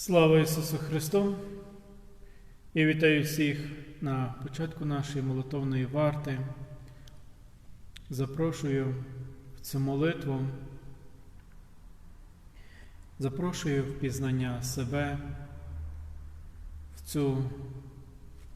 Слава Ісусу Христу! Я вітаю всіх на початку нашої молитовної варти. Запрошую в цю молитву, запрошую в пізнання себе, в цю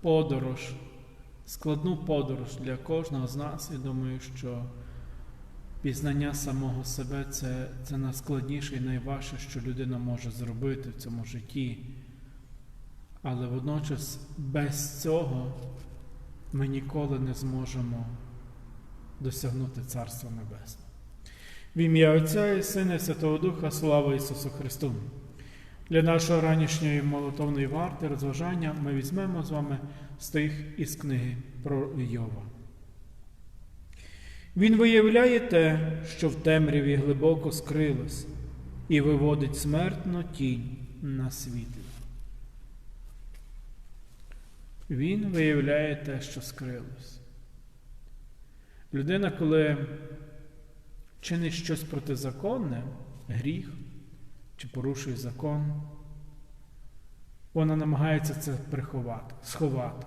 подорож, складну подорож для кожного з нас. Я думаю, що пізнання самого себе це, це найскладніше і найважче, що людина може зробити в цьому житті. Але водночас без цього ми ніколи не зможемо досягнути Царства Небесного. В ім'я Отця і Сина і Святого Духа, слава Ісусу Христу! Для нашої ранішньої молитовної варти, розважання ми візьмемо з вами стих із книги про Йова. Він виявляє те, що в темряві глибоко скрилось, і виводить смертну тінь на світло. Він виявляє те, що скрилось. Людина, коли чинить щось протизаконне, гріх чи порушує закон, вона намагається це приховати, сховати,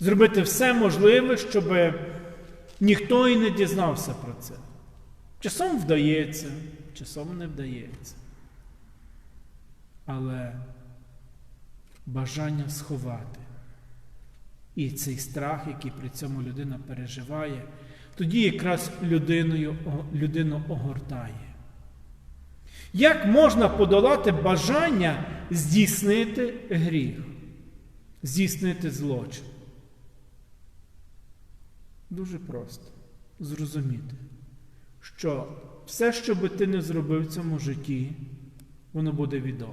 зробити все можливе, щоб ніхто і не дізнався про це. Часом вдається, часом не вдається. Але бажання сховати і цей страх, який при цьому людина переживає, тоді якраз людиною, людину огортає. Як можна подолати бажання здійснити гріх, здійснити злочин? Дуже просто зрозуміти, що все, що би ти не зробив в цьому житті, воно буде відоме.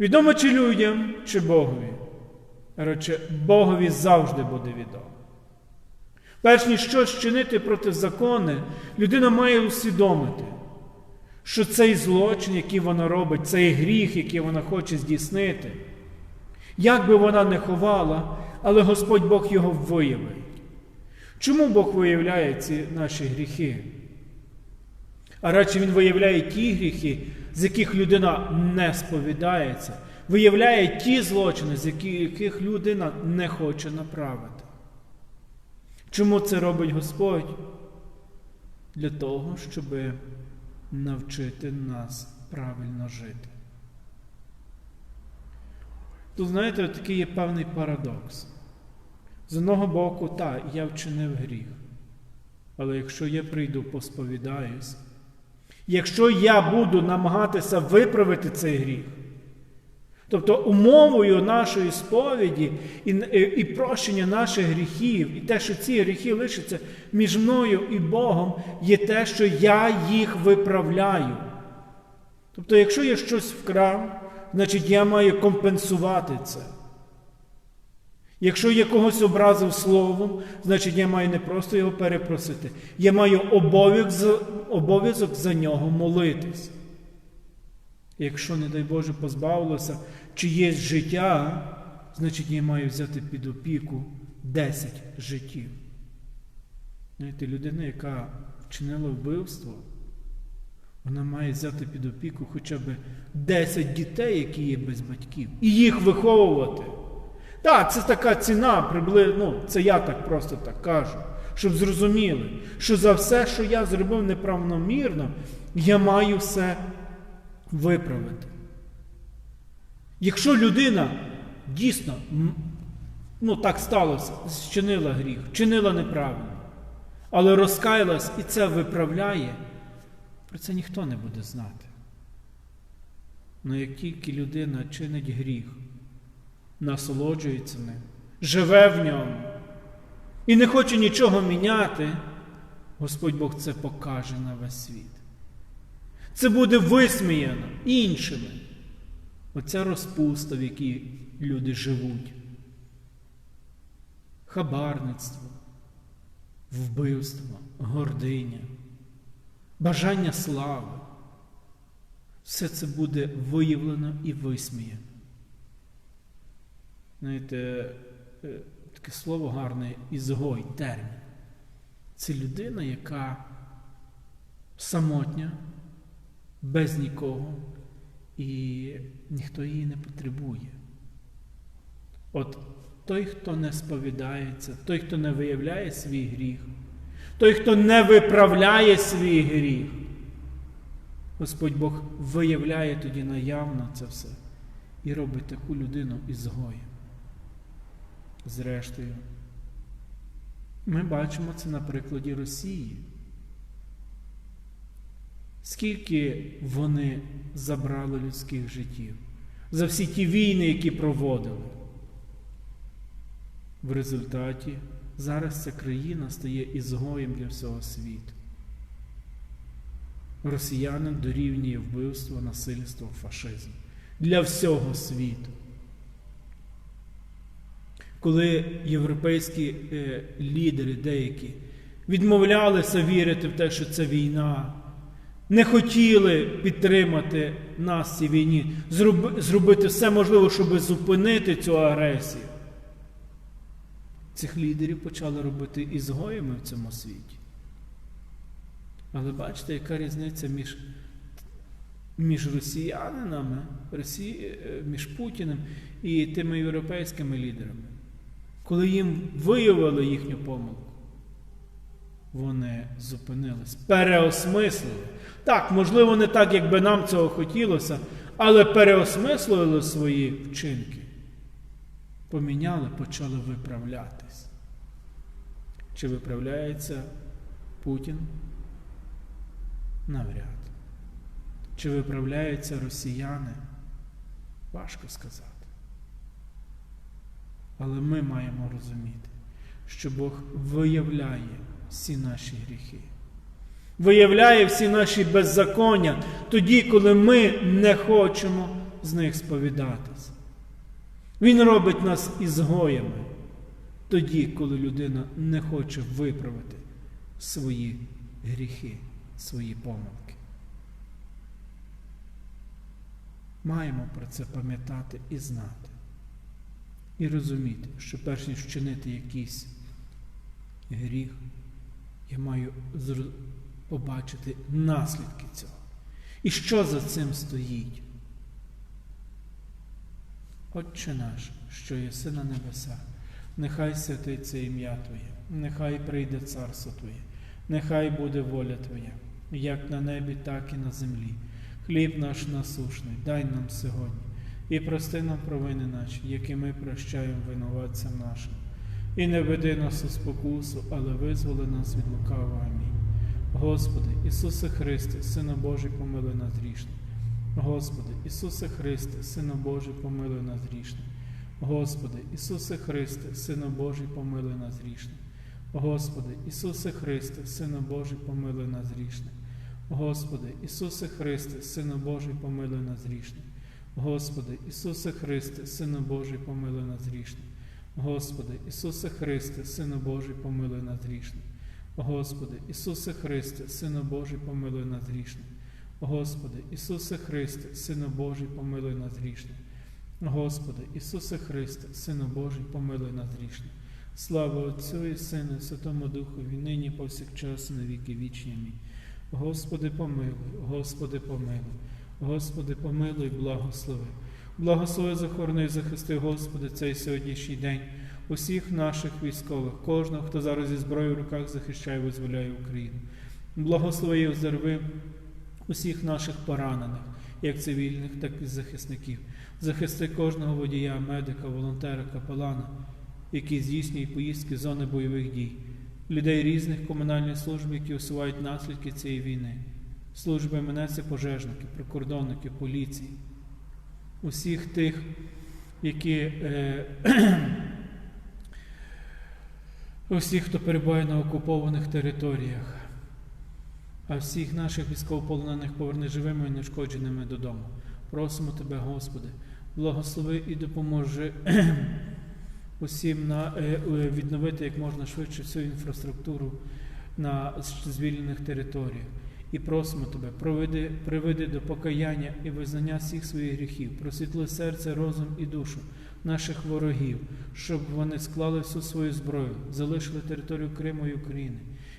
Відомо чи людям, чи Богові. Рече, Богові завжди буде відомо. Перш ніж щось чинити проти закони, людина має усвідомити, що цей злочин, який вона робить, цей гріх, який вона хоче здійснити, як би вона не ховала, але Господь Бог його виявить. Чому Бог виявляє ці наші гріхи? А радше Він виявляє ті гріхи, з яких людина не сповідається, виявляє ті злочини, з яких людина не хоче направити. Чому це робить Господь? Для того, щоб навчити нас правильно жити. Тут, знаєте, такий є певний парадокс. З одного боку, так, я вчинив гріх. Але якщо я прийду, посповідаюсь, якщо я буду намагатися виправити цей гріх, тобто умовою нашої сповіді і, і, і прощення наших гріхів, і те, що ці гріхи лишаться між мною і Богом, є те, що я їх виправляю. Тобто, якщо я щось вкрав, значить я маю компенсувати це. Якщо я когось образив словом, значить я маю не просто його перепросити, я маю обов'язок за нього молитись. Якщо, не дай Боже, позбавилося чиєсь життя, значить я маю взяти під опіку 10 життів. Знаєте, людина, яка вчинила вбивство, вона має взяти під опіку хоча б 10 дітей, які є без батьків, і їх виховувати. Так, це така ціна, приблизно, ну, це я так просто так кажу, щоб зрозуміли, що за все, що я зробив неправомірно, я маю все виправити. Якщо людина дійсно, ну так сталося, зчинила гріх, чинила неправильно, але розкаялась і це виправляє, про це ніхто не буде знати. Але як тільки людина чинить гріх, насолоджується ним, живе в ньому і не хоче нічого міняти, Господь Бог це покаже на весь світ. Це буде висміяно іншими. Оця розпуста, в якій люди живуть. Хабарництво, вбивство, гординя, бажання слави. Все це буде виявлено і висміяно. Знаєте, таке слово гарне ізгой, термін. Це людина, яка самотня, без нікого, і ніхто її не потребує. От той, хто не сповідається, той, хто не виявляє свій гріх, той, хто не виправляє свій гріх, Господь Бог виявляє тоді наявно це все і робить таку людину ізгоєм. Зрештою, ми бачимо це на прикладі Росії. Скільки вони забрали людських життів за всі ті війни, які проводили. В результаті зараз ця країна стає ізгоєм для всього світу. Росіянин дорівнює вбивство, насильство, фашизм для всього світу. Коли європейські е, лідери деякі відмовлялися вірити в те, що це війна, не хотіли підтримати нас цій війні, зроб, зробити все можливе, щоб зупинити цю агресію. Цих лідерів почали робити ізгоями в цьому світі. Але бачите, яка різниця між між росіянинами, Росії, між Путіним і тими європейськими лідерами. Коли їм виявили їхню помилку, вони зупинились, переосмислили. Так, можливо, не так, як би нам цього хотілося, але переосмислили свої вчинки. Поміняли, почали виправлятись. Чи виправляється Путін? Навряд. Чи виправляються росіяни? Важко сказати. Але ми маємо розуміти, що Бог виявляє всі наші гріхи, виявляє всі наші беззаконня тоді, коли ми не хочемо з них сповідатися. Він робить нас ізгоями тоді, коли людина не хоче виправити свої гріхи, свої помилки. Маємо про це пам'ятати і знати. І розуміти, що перш ніж вчинити якийсь гріх, я маю побачити наслідки цього. І що за цим стоїть? Отче наш, що єси на небесах, нехай святиться ім'я Твоє, нехай прийде царство Твоє, нехай буде воля Твоя, як на небі, так і на землі. Хліб наш насушний, дай нам сьогодні, і прости нам провини наші, які ми прощаємо винуватцям нашим. І не веди нас у спокусу, але визволи нас від лукавого. Амінь. Господи, Ісусе Христе, Сина Божий, помилуй нас грішних. Господи, Ісусе Христе, Сина Божий, помилуй нас грішних. Господи, Ісусе Христе, Сина Божий, помилуй нас грішних. Господи, Ісусе Христе, Сина Божий, помилуй нас грішних. Господи, Ісусе Христе, Сина Божий, помилуй нас грішних. Господи, Ісусе Христе, Сина Божий, помилуй нас грішних. Господи, Ісусе Христе, Сина Божий, помилуй нас грішних. Господи, Ісусе Христе, Сина Божий, помилуй нас грішних. Господи, Ісусе Христе, Сина Божий, помилуй нас грішних. Господи, Ісусе Христе, Сина Божий, помилуй нас грішних. Слава Отцю і Сину, і Святому Духові, нині повсякчас, на віки вічні. Господи, помилуй, Господи, помилуй, Господи, помилуй, благослови. Благослови захорони захисти, Господи, цей сьогоднішній день, усіх наших військових, кожного, хто зараз зі зброєю в руках захищає, визволяє Україну. Благослови і озерви усіх наших поранених, як цивільних, так і захисників. Захисти кожного водія, медика, волонтера, капелана, які здійснюють поїздки з зони бойових дій людей різних комунальних служб, які усувають наслідки цієї війни, служби МНС, пожежники, прикордонники, поліції, усіх тих, які е, усіх, хто перебуває на окупованих територіях, а всіх наших військовополонених поверни живими і нешкодженими додому. Просимо Тебе, Господи, благослови і допоможи усім на, е, відновити як можна швидше всю інфраструктуру на звільнених територіях. І просимо тебе, проведи, приведи до покаяння і визнання всіх своїх гріхів, просвітли серце, розум і душу наших ворогів, щоб вони склали всю свою зброю, залишили територію Криму і України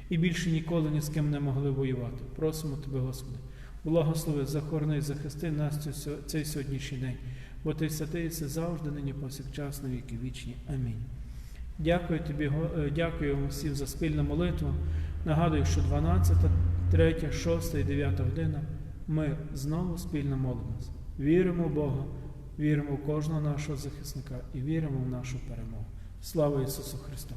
і більше ніколи ні з ким не могли воювати. Просимо тебе, Господи, Благослови, захорони, захисти нас цей сьогоднішній день, бо ти святий це завжди, нині повсякчас, на віки вічні. Амінь. Дякую тобі, е, дякую вам всім за спільну молитву. Нагадую, що 12, 3, 6 і 9 година ми знову спільно молимося. Віримо в Бога, віримо в кожного нашого захисника і віримо в нашу перемогу. Слава Ісусу Христу!